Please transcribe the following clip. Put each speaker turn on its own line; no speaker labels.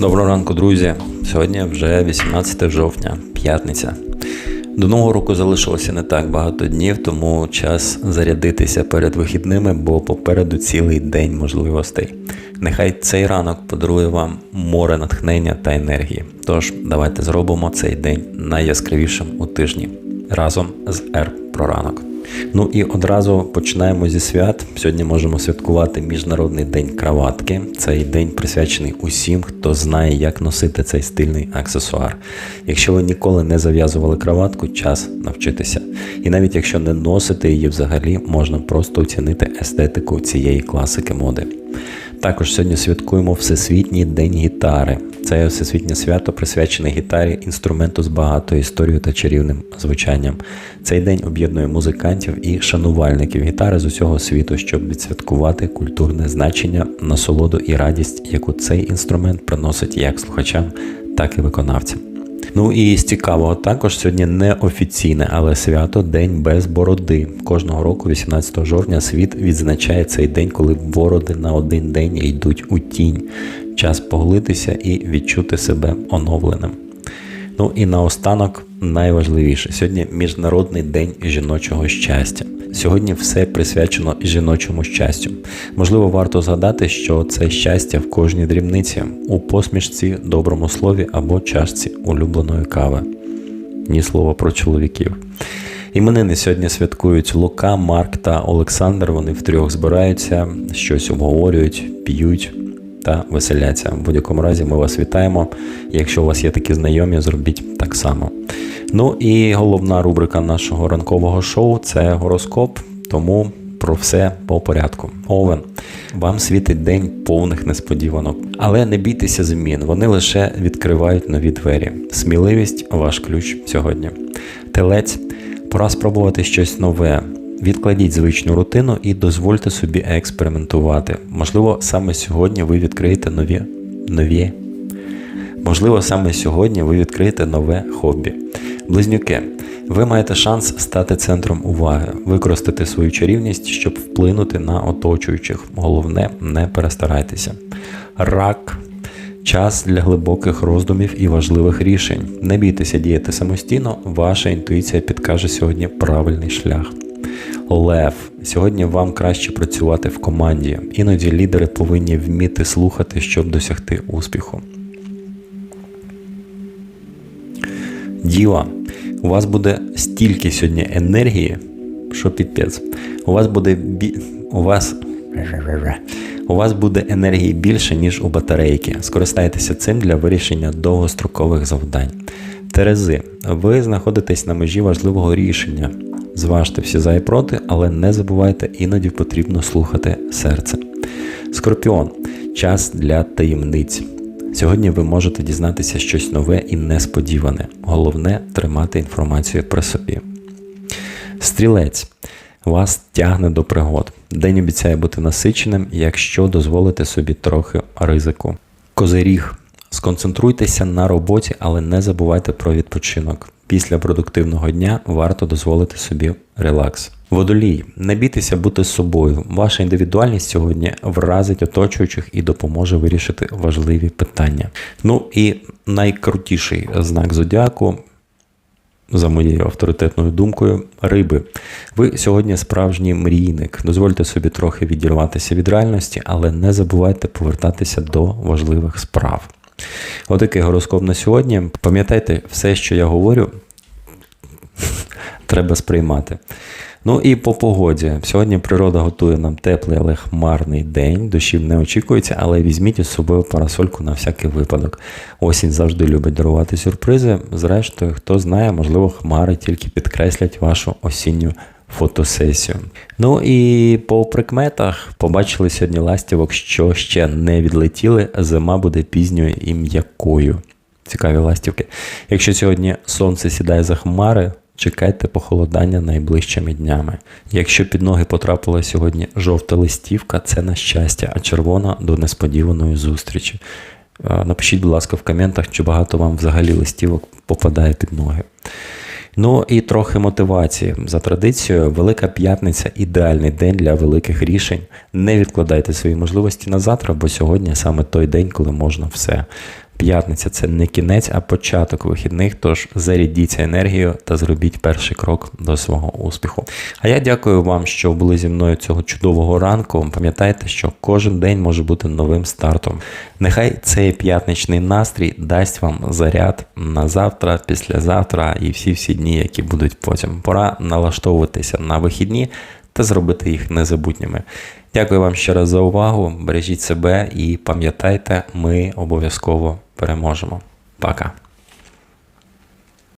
Доброго ранку, друзі. Сьогодні вже 18 жовтня, п'ятниця. До нового року залишилося не так багато днів, тому час зарядитися перед вихідними, бо попереду цілий день можливостей. Нехай цей ранок подарує вам море натхнення та енергії. Тож давайте зробимо цей день найяскравішим у тижні разом з Р про ранок. Ну і одразу починаємо зі свят. Сьогодні можемо святкувати Міжнародний день краватки. Цей день присвячений усім, хто знає, як носити цей стильний аксесуар. Якщо ви ніколи не зав'язували краватку, час навчитися. І навіть якщо не носите її взагалі, можна просто оцінити естетику цієї класики моди. Також сьогодні святкуємо Всесвітній день гітари. Це всесвітнє свято присвячене гітарі, інструменту з багатою історією та чарівним звучанням. Цей день об'єднує музикантів і шанувальників гітари з усього світу, щоб відсвяткувати культурне значення, насолоду і радість, яку цей інструмент приносить як слухачам, так і виконавцям. Ну і з цікавого також сьогодні не офіційне, але свято День без бороди. Кожного року, 18 жовтня, світ відзначає цей день, коли бороди на один день йдуть у тінь. Час поглитися і відчути себе оновленим. Ну і наостанок найважливіше сьогодні Міжнародний день жіночого щастя. Сьогодні все присвячено жіночому щастю. Можливо, варто згадати, що це щастя в кожній дрібниці, у посмішці, доброму слові або чашці улюбленої кави. Ні слова про чоловіків. Іменини сьогодні святкують Лука, Марк та Олександр. Вони втрьох збираються, щось обговорюють, п'ють та веселяться. В будь-якому разі ми вас вітаємо. Якщо у вас є такі знайомі, зробіть так само. Ну і головна рубрика нашого ранкового шоу це гороскоп, тому про все по порядку. Овен, вам світить день повних несподіванок, але не бійтеся змін, вони лише відкривають нові двері. Сміливість ваш ключ сьогодні. Телець, пора спробувати щось нове. Відкладіть звичну рутину і дозвольте собі експериментувати. Можливо, саме сьогодні ви відкриєте нові нові. Можливо, саме сьогодні ви відкриєте нове хобі. Близнюки, ви маєте шанс стати центром уваги, використати свою чарівність, щоб вплинути на оточуючих. Головне, не перестарайтеся. Рак. Час для глибоких роздумів і важливих рішень. Не бійтеся діяти самостійно, ваша інтуїція підкаже сьогодні правильний шлях. Лев. Сьогодні вам краще працювати в команді. Іноді лідери повинні вміти слухати, щоб досягти успіху. Діва. У вас буде стільки сьогодні енергії, що підпець. У вас буде бі... у вас у вас буде енергії більше, ніж у батарейки. Скористайтеся цим для вирішення довгострокових завдань. Терези, ви знаходитесь на межі важливого рішення. Зважте всі за і проти, але не забувайте, іноді потрібно слухати серце. Скорпіон час для таємниць. Сьогодні ви можете дізнатися щось нове і несподіване. Головне тримати інформацію при собі. Стрілець. Вас тягне до пригод. День обіцяє бути насиченим, якщо дозволите собі трохи ризику. Козиріг. Сконцентруйтеся на роботі, але не забувайте про відпочинок. Після продуктивного дня варто дозволити собі релакс. Водолій, не бійтеся бути собою. Ваша індивідуальність сьогодні вразить оточуючих і допоможе вирішити важливі питання. Ну і найкрутіший знак зодіаку. За моєю авторитетною думкою, риби. Ви сьогодні справжній мрійник. Дозвольте собі трохи відірватися від реальності, але не забувайте повертатися до важливих справ. Отакий гороскоп на сьогодні. Пам'ятайте, все, що я говорю, треба сприймати. Ну і по погоді. Сьогодні природа готує нам теплий, але хмарний день. Дощів не очікується, але візьміть із собою парасольку на всякий випадок. Осінь завжди любить дарувати сюрпризи. Зрештою, хто знає, можливо, хмари тільки підкреслять вашу осінню фотосесію. Ну і по прикметах побачили сьогодні ластівок, що ще не відлетіли. Зима буде пізньою і м'якою. Цікаві ластівки. Якщо сьогодні сонце сідає за хмари, чекайте похолодання найближчими днями. Якщо під ноги потрапила сьогодні жовта листівка, це на щастя, а червона до несподіваної зустрічі. Е, напишіть, будь ласка, в коментах, чи багато вам взагалі листівок попадає під ноги. Ну і трохи мотивації. За традицією, Велика П'ятниця ідеальний день для великих рішень. Не відкладайте свої можливості на завтра, бо сьогодні саме той день, коли можна все. П'ятниця це не кінець, а початок вихідних. Тож зарядіться енергією та зробіть перший крок до свого успіху. А я дякую вам, що були зі мною цього чудового ранку. Пам'ятайте, що кожен день може бути новим стартом. Нехай цей п'ятничний настрій дасть вам заряд на завтра, післязавтра і всі-всі дні, які будуть потім. Пора налаштовуватися на вихідні та зробити їх незабутніми. Дякую вам ще раз за увагу. Бережіть себе і пам'ятайте, ми обов'язково переможемо. Пока.